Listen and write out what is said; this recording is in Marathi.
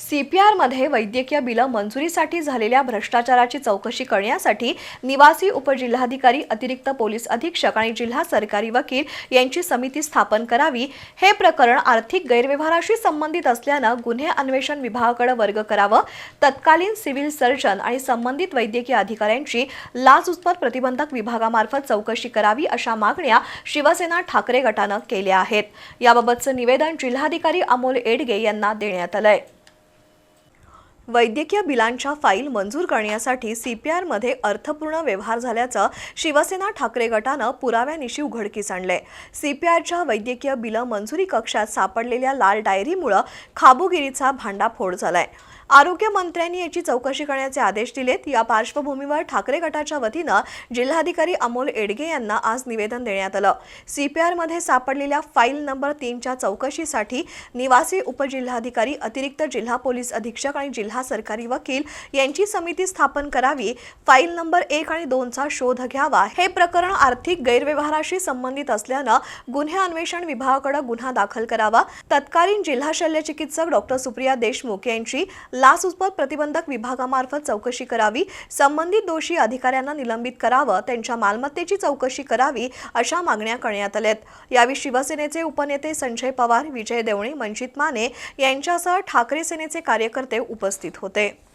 सीपीआरमध्ये वैद्यकीय बिलं मंजुरीसाठी झालेल्या भ्रष्टाचाराची चौकशी करण्यासाठी निवासी उपजिल्हाधिकारी अतिरिक्त पोलीस अधीक्षक आणि जिल्हा सरकारी वकील यांची समिती स्थापन करावी. हे प्रकरण आर्थिक गैरव्यवहाराशी संबंधित असल्यानं गुन्हे अन्वेषण विभागाकडे वर्ग करावं. तत्कालीन सिव्हिल सर्जन आणि संबंधित वैद्यकीय अधिकाऱ्यांची लाचलुचपत प्रतिबंधक विभागामार्फत चौकशी करावी अशा मागण्या शिवसेना ठाकरे गटानं केल्या आहेत. याबाबतचं निवेदन जिल्हाधिकारी अमोल एडगे यांना देण्यात आलंय. वैद्यकीय बिलांच्या फाईल मंजूर करण्यासाठी सीपीआरमध्ये अर्थपूर्ण व्यवहार झाल्याचं शिवसेना ठाकरे गटानं पुराव्यानिशी उघडकीस आणलंय. सीपीआरच्या वैद्यकीय बिलं मंजुरी कक्षात सापडलेल्या लाल डायरीमुळं खाबुगिरीचा भांडाफोड झालाय. आरोग्यमंत्र्यांनी याची चौकशी करण्याचे आदेश दिलेत. या पार्श्वभूमीवर ठाकरे गटाच्या वतीनं जिल्हाधिकारी अमोल एडगे यांना आज निवेदन देण्यात आलं. सीपीआरमध्ये सापडलेल्या फाईल नंबर तीनच्या चौकशीसाठी निवासी उपजिल्हाधिकारी अतिरिक्त जिल्हा पोलीस अधीक्षक आणि जिल्हा सरकारी वकील यांची समिती स्थापन करावी. फाईल नंबर एक आणि दोनचा शोध घ्यावा. हे प्रकरण आर्थिक गैरव्यवहाराशी संबंधित असल्यानं गुन्हे अन्वेषण विभागाकडे गुन्हा दाखल करावा. तत्कालीन जिल्हा शल्य चिकित्सक डॉक्टर सुप्रिया देशमुख यांची लाचलुचपत प्रतिबंधक विभागामार्फत चौकशी करावी. संबंधित दोषी अधिकाऱ्यांना निलंबित करावं. त्यांच्या मालमत्तेची चौकशी करावी अशा मागण्या करण्यात आल्यात. यावेळी शिवसेनेचे उपनेते संजय पवार विजय देवणे मंजित माने यांच्यासह ठाकरे सेनेचे कार्यकर्ते उपस्थित उपस्थित होते.